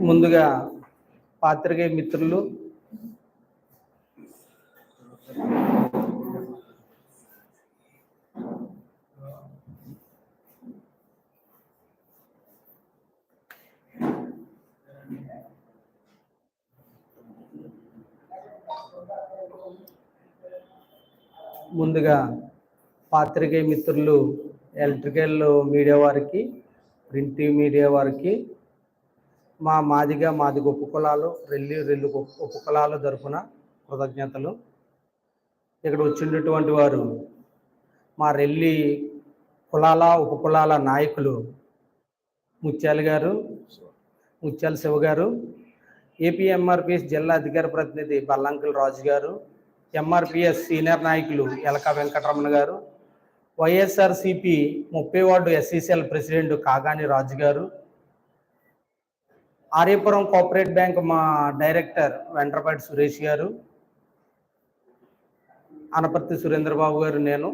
ముందుగా పాత్రికేయ మిత్రులు ముందుగా పాత్రికేయ మిత్రులు ఎలక్ట్రికల్ మీడియా వారికి ప్రింట్ మీడియా వారికి మా మాదిగా మాది గొప్ప కులాలు రెల్లి రెల్లు గొప్ప ఉప కులాల కృతజ్ఞతలు. ఇక్కడ వచ్చినటువంటి వారు మా రెల్లి కులాల ఉప కులాల నాయకులు ముత్యాల గారు ముత్యాల శివ గారు ఏపీ ఎంఆర్పిఎస్ జిల్లా అధికార ప్రతినిధి బల్లంకుల రాజు గారు ఎంఆర్పిఎస్ సీనియర్ నాయకులు ఎలక వెంకటరమణ గారు వైఎస్ఆర్సిపి ముప్పై ward SCCL president Kagani Raju garu Aryapuram cooperate bank మా డైరెక్టర్ వెంట్రపాటి సురేష్ గారు అనపర్తి సురేంద్రబాబు గారు నేను.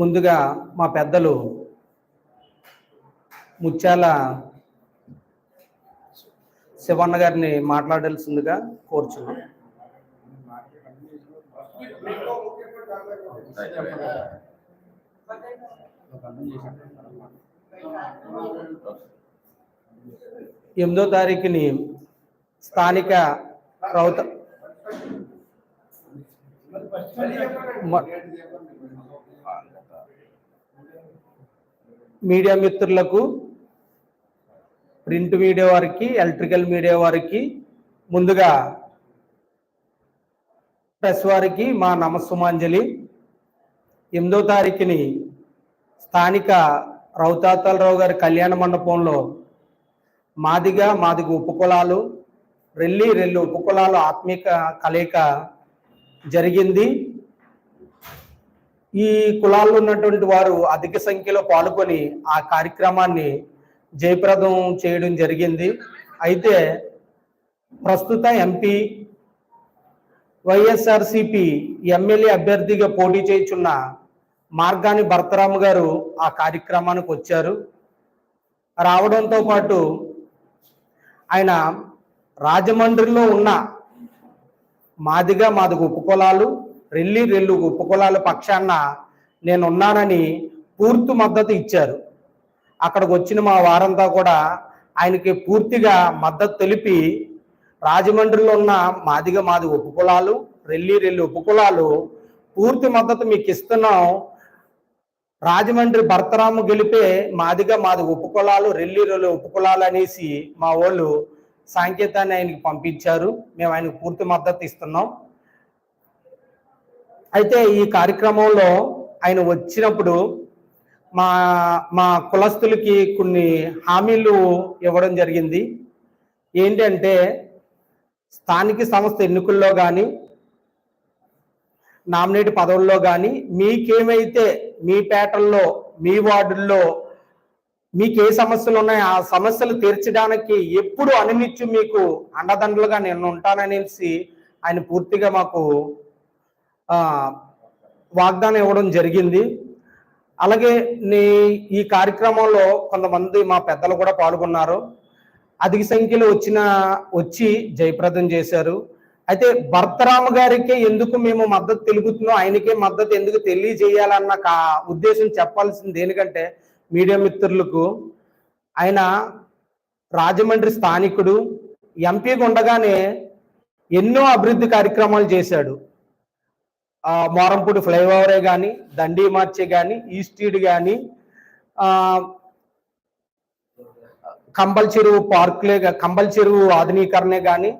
ముందుగా మా పెద్దలు ముత్యాల శివన్న గారిని మాట్లాడాల్సిందిగా కోరుచున్నాం. ఎనిమిదో తారీఖుని స్థానిక రౌత మీడియా మిత్రులకు ప్రింట్ మీడియా వారికి ఎలక్ట్రికల్ మీడియా వారికి ముందుగా ప్రెస్ వారికి మా నమస్సుమాంజలి. ఎనిమిదో తారీఖుని స్థానిక రౌతాతలరావు గారి కళ్యాణ మండపంలో మాదిగా మాదిగ ఉపకులాలు రెల్లి రెల్లి ఉపకులాలు ఆత్మీక కలయిక జరిగింది. ఈ కులాల్లో ఉన్నటువంటి వారు అధిక సంఖ్యలో పాల్గొని ఆ కార్యక్రమాన్ని జయప్రదం చేయడం జరిగింది. అయితే ప్రస్తుత ఎంపీ వైఎస్ఆర్సిపి ఎమ్మెల్యే అభ్యర్థిగా పోటీ చేయుచున్న మార్గాని భర్తరాము గారు ఆ కార్యక్రమానికి వచ్చారు. రావడంతో పాటు ఆయన రాజమండ్రిలో ఉన్న మాదిగా మాదిగ ఉపకులాలు రెల్లి రెల్లు ఉపకులాల పక్షాన నేను ఉన్నానని పూర్తి మద్దతు ఇచ్చారు. అక్కడికి వచ్చిన మా వారంతా కూడా ఆయనకి పూర్తిగా మద్దతు తెలిపి రాజమండ్రిలో ఉన్న మాదిగ మాది ఉపకులాలు రెల్లి రెల్లి ఉపకులాలు పూర్తి మద్దతు మీకు ఇస్తున్నాం రాజమండ్రి భర్తరాము గెలిపే మాదిగా మాది ఉపకులాలు రెల్లి ఉపకులాలు అనేసి మా వాళ్ళు సాంకేతాన్ని ఆయనకి పంపించారు. మేము ఆయనకు పూర్తి మద్దతు ఇస్తున్నాం. అయితే ఈ కార్యక్రమంలో ఆయన వచ్చినప్పుడు మా మా కులస్తులకి కొన్ని హామీలు ఇవ్వడం జరిగింది. ఏంటంటే స్థానిక సంస్థ ఎన్నికల్లో కానీ నామినేట్ పదవుల్లో కానీ మీకేమైతే మీ పేటల్లో మీ వార్డుల్లో మీకు ఏ సమస్యలు ఉన్నాయో ఆ సమస్యలు తీర్చడానికి ఎప్పుడు అనునిత్యం మీకు అండదండలుగా నేను ఉంటాననేసి ఆయన పూర్తిగా మాకు వాగ్దానం ఇవ్వడం జరిగింది. అలాగే నీ ఈ కార్యక్రమంలో కొంతమంది మా పెద్దలు కూడా పాల్గొన్నారు. అధిక సంఖ్యలో వచ్చిన వచ్చి జయప్రదం చేశారు. అయితే భర్తరామ గారికే ఎందుకు మేము మద్దతు తెలుగుతున్నాం? ఆయనకే మద్దతు ఎందుకు తెలియజేయాలన్న ఉద్దేశం చెప్పాల్సింది దేనికంటే మీడియా మిత్రులకు ఆయన రాజమండ్రి స్థానికుడు ఎంపీగా ఉండగానే ఎన్నో అభివృద్ధి కార్యక్రమాలు చేశాడు. మోరంపూడి ఫ్లైఓవరే కానీ దండి మార్చే కానీ ఈస్టీడ్ కానీ కంబల్ చెరువు పార్కులే గా- కంబల్ చెరువు ఆధునీకరణే కానీ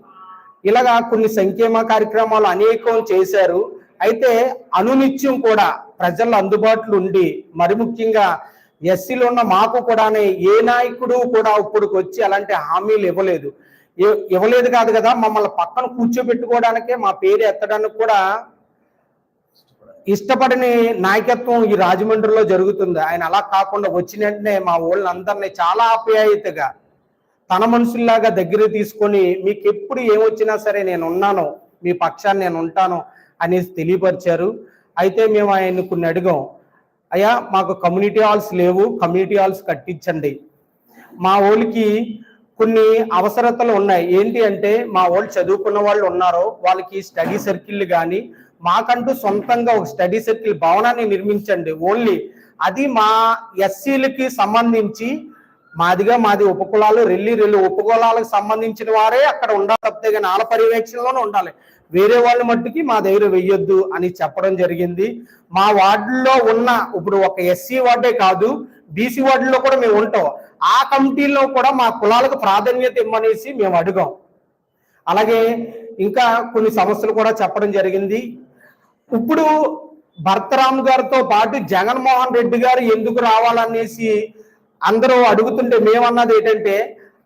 ఇలాగా కొన్ని సంక్షేమ కార్యక్రమాలు అనేకం చేశారు. అయితే అనునిత్యం కూడా ప్రజల అందుబాటులో ఉండి మరి ముఖ్యంగా ఎస్సీలో ఉన్న మాకు కూడా ఏ నాయకుడు కూడా ఇప్పటికి వచ్చి అలాంటి హామీలు ఇవ్వలేదు. ఇవ్వలేదు కాదు కదా మమ్మల్ని పక్కన కూర్చోబెట్టుకోవడానికే మా పేరు ఎత్తడానికి కూడా ఇష్టపడని నాయకత్వం ఈ రాజమండ్రిలో జరుగుతుంది. ఆయన అలా కాకుండా వచ్చిన వెంటనే మా ఊళ్ళందరినీ చాలా ఆప్యాయతగా తన మనుషుల్లాగా దగ్గర తీసుకొని మీకు ఎప్పుడు ఏమొచ్చినా సరే నేను ఉన్నాను మీ పక్షాన్ని నేను ఉంటాను అనేసి తెలియపరిచారు. అయితే మేము ఆయన్ని కొన్ని అడిగాం అయ్యా మాకు కమ్యూనిటీ హాల్స్ లేవు కమ్యూనిటీ హాల్స్ కట్టించండి. మా ఊళ్ళకి కొన్ని అవసరతలు ఉన్నాయి. ఏంటి అంటే మా వాళ్ళు చదువుకున్న వాళ్ళు ఉన్నారు వాళ్ళకి స్టడీ సర్కిల్ కానీ మాకంటూ సొంతంగా ఒక స్టడీ సర్కిల్ భవనాన్ని నిర్మించండి ఓన్లీ. అది మా ఎస్సీలకి సంబంధించి మాదిగా మాది ఉపకులాలు రెల్లి రెల్లి ఉపకులాలకు సంబంధించిన వారే అక్కడ ఉండాలి. తప్పితే కానీ వాళ్ళ పర్యవేక్షణలోనే ఉండాలి. వేరే వాళ్ళ మట్టుకి మా దగ్గర వెయ్యొద్దు అని చెప్పడం జరిగింది. మా వార్డులో ఉన్న ఇప్పుడు ఒక ఎస్సీ వార్డే కాదు బీసీ వార్డులో కూడా మేము ఉంటాం. ఆ కమిటీలో కూడా మా కులాలకు ప్రాధాన్యత ఇమ్మనేసి మేము అడిగాం. అలాగే ఇంకా కొన్ని సమస్యలు కూడా చెప్పడం జరిగింది. ఇప్పుడు భర్తరామ్ గారితో పాటు జగన్మోహన్ రెడ్డి గారు ఎందుకు రావాలనేసి అందరూ అడుగుతుంటే మేమన్నది ఏంటంటే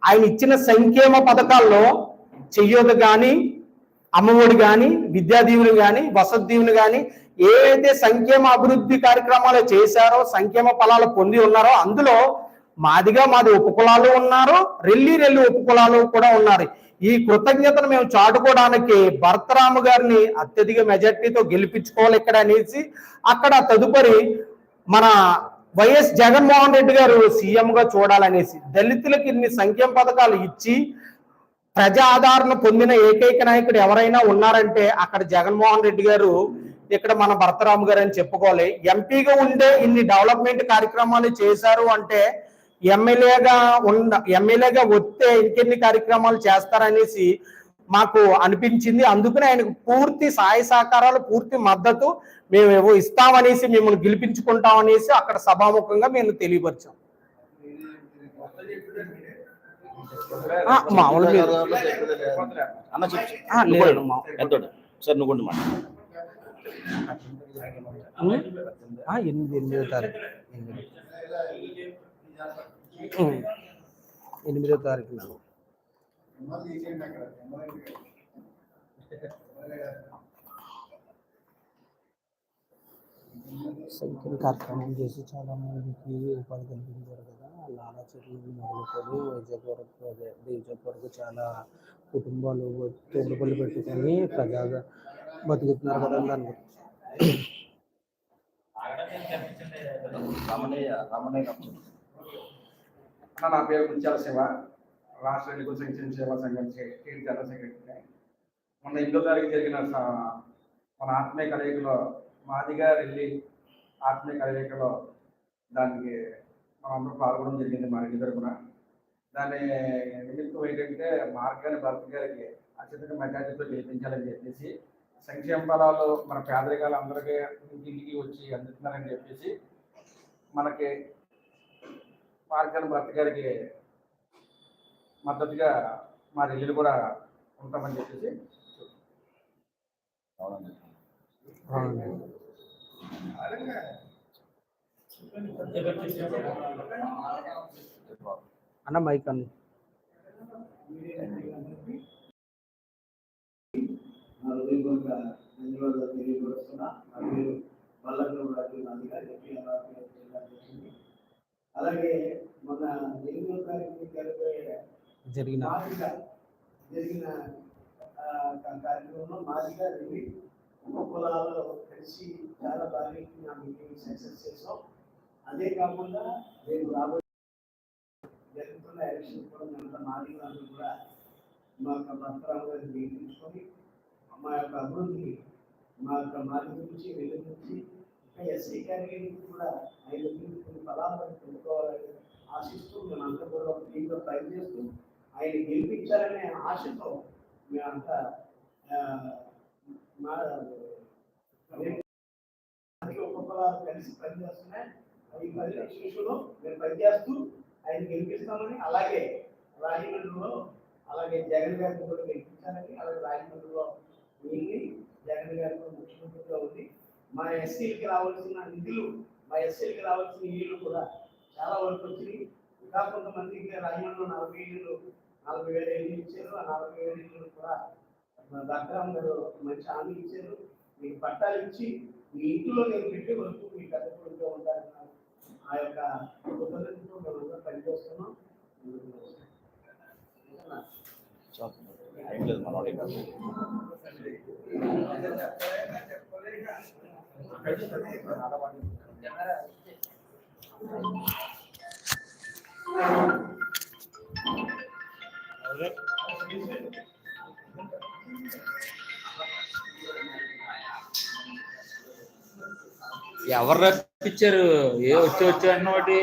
ఆయన ఇచ్చిన సంక్షేమ పథకాల్లో చెయ్యొద్దు కానీ అమ్మఒడి కానీ విద్యా దీవుని కానీ వసతి దీవుని కానీ ఏవైతే సంక్షేమ అభివృద్ధి కార్యక్రమాలు చేశారో సంక్షేమ ఫలాలు పొంది ఉన్నారో అందులో మాదిగా మాది ఉపకులాలు ఉన్నారు రెల్లి రెల్లి ఉపకులాలు కూడా ఉన్నారు. ఈ కృతజ్ఞతను మేము చాటుకోవడానికి భరతరాము గారిని అత్యధిక మెజార్టీతో గెలిపించుకోవాలి ఇక్కడ అనేసి అక్కడ తదుపరి మన వైఎస్ జగన్మోహన్ రెడ్డి గారు సీఎం గా చూడాలనేసి దళితులకు ఇన్ని సంక్షేమ పథకాలు ఇచ్చి ప్రజా ఆదరణ పొందిన ఏకైక నాయకుడు ఎవరైనా ఉన్నారంటే అక్కడ జగన్మోహన్ రెడ్డి గారు ఇక్కడ మన భరతరాము గారు అని చెప్పుకోవాలి. ఎంపీగా ఉండే ఇన్ని డెవలప్మెంట్ కార్యక్రమాలు చేశారు అంటే ఎమ్మెల్యేగా ఉన్న ఎమ్మెల్యేగా వస్తే ఇంకెన్ని కార్యక్రమాలు చేస్తారనేసి మాకు అనిపించింది. అందుకనే ఆయనకు పూర్తి సహాయ సహకారాలు పూర్తి మద్దతు మేము ఇస్తామనేసి మిమ్మల్ని గెలిపించుకుంటామనేసి అక్కడ సభాముఖంగా మేము తెలియపరిచాం. లేదు, ఎనిమిది ఎనిమిదో తారీఖు. ఎనిమిది. తారీఖున సైకిల్ కార్యక్రమం చేసి చాలా మందికి ఉపాధి కల్పించారు కదా నానా చెట్లు మొదలుకొని వైజాగ్ వరకు అదే వైజాగ్ వరకు చాలా కుటుంబాలు తోడుపల్లి పెట్టుకొని ప్రజాగా బతుకుతున్నారు కదా దాని గురించి రమణయ్య రమణయ్య అన్న నా పేరు ముత్యాల శివ రాష్ట్ర ఎన్నికల సంక్షేమ సేవా సంఘం స్టేట్ జనరల్ సెక్రటరీ మొన్న ఎనిమిదో తారీఖు జరిగిన స- మన ఆత్మీయ కలయికలో మాదిగా వెళ్ళి ఆత్మీయ కలయికలో దానికి మనందరం పాల్గొనడం జరిగింది మా ఇంటి తరపున. దాని నిమిత్తం ఏంటంటే మార్గాన్ని భర్త గారికి అత్యధిక మెజార్టీతో గెలిపించాలని చెప్పేసి సంక్షేమ ఫలాలు మన పేదరికాలు అందరికీ ఇంటికి వచ్చి అందుతున్నారని చెప్పేసి మనకి మార్గాన్ని భర్త గారికి మద్దతుగా మా ఇల్లు కూడా ఉంటామని చెప్పేసి అన్న మైక్ అన్న ధన్యవాదాలు తెలియపరుస్తున్నా ఎంపీ అమరావతి జిల్లా అధ్యక్షుడిని. అలాగే మొన్న ఎనిమిదో తారీఖు జరిగే జరిగిన జరిగిన ఆ, కా- కార్యక్రమంలో మాదిగా వెళ్ళి ఉపకులాలలో కలిసి చాలా బాగా నా మీటింగ్ సక్సెస్ చేసాం. అదే కాకుండా రేపు రాబోయే జరుగుతున్న ఎలక్షన్ కూడా మేమంతా మాదిగా అందరూ కూడా మా యొక్క భర్తరావు గారిని నియమించుకొని మా యొక్క అభివృద్ధిని మా యొక్క మార్గం గురించి వెలుగు నుంచి ఇంకా ఎస్సీ కేటగిరీకి కూడా ఐదు నుంచి కొన్ని ఫలాలను పొందుకోవాలని ఆశిస్తూ మేమంతా కూడా ఒక టీంలో పనిచేస్తూ ఆయన గెలిపించాలనే ఆశతో మేమంతా మా ఉపకులాలు కలిసి పనిచేస్తున్నాయి. ఈ పని శిష్యులు మేము పనిచేస్తూ ఆయన గెలిపిస్తామని అలాగే రాజమండ్రిలో అలాగే జగన్ గారిని కూడా గెలిపించాలని అలాగే రాజమండ్రిలో వెళ్ళి జగన్ గారి కూడా ముఖ్యమంత్రిగా ఉంది మా ఎస్సీలకి రావాల్సిన నిధులు మా ఎస్సీలకి రావాల్సిన ఇల్లు కూడా చాలా వరకు వచ్చినాయి. ఇంకా కొంతమందికి రాజమండ్రిలో నలభై ఇళ్ళు నలభై వేల ఇల్లు ఇచ్చారు. ఆ నలభై వేల ఇల్లు కూడా మా భద్రాం గారు మంచి హామీ ఇచ్చారు. మీకు పట్టాలు ఇచ్చి మీ ఇంట్లో నేను పెట్టే వరకు మీ పెద్ద కొడుకుగా ఉంటారన్న ఆ యొక్క కృతజ్ఞతతో మేమందరం పనిచేస్తున్నాం. ఏం లేదు మనోడే జనరల్ ఎవరు రప్పించారు? ఏ వచ్చి వచ్చి అన్నోటి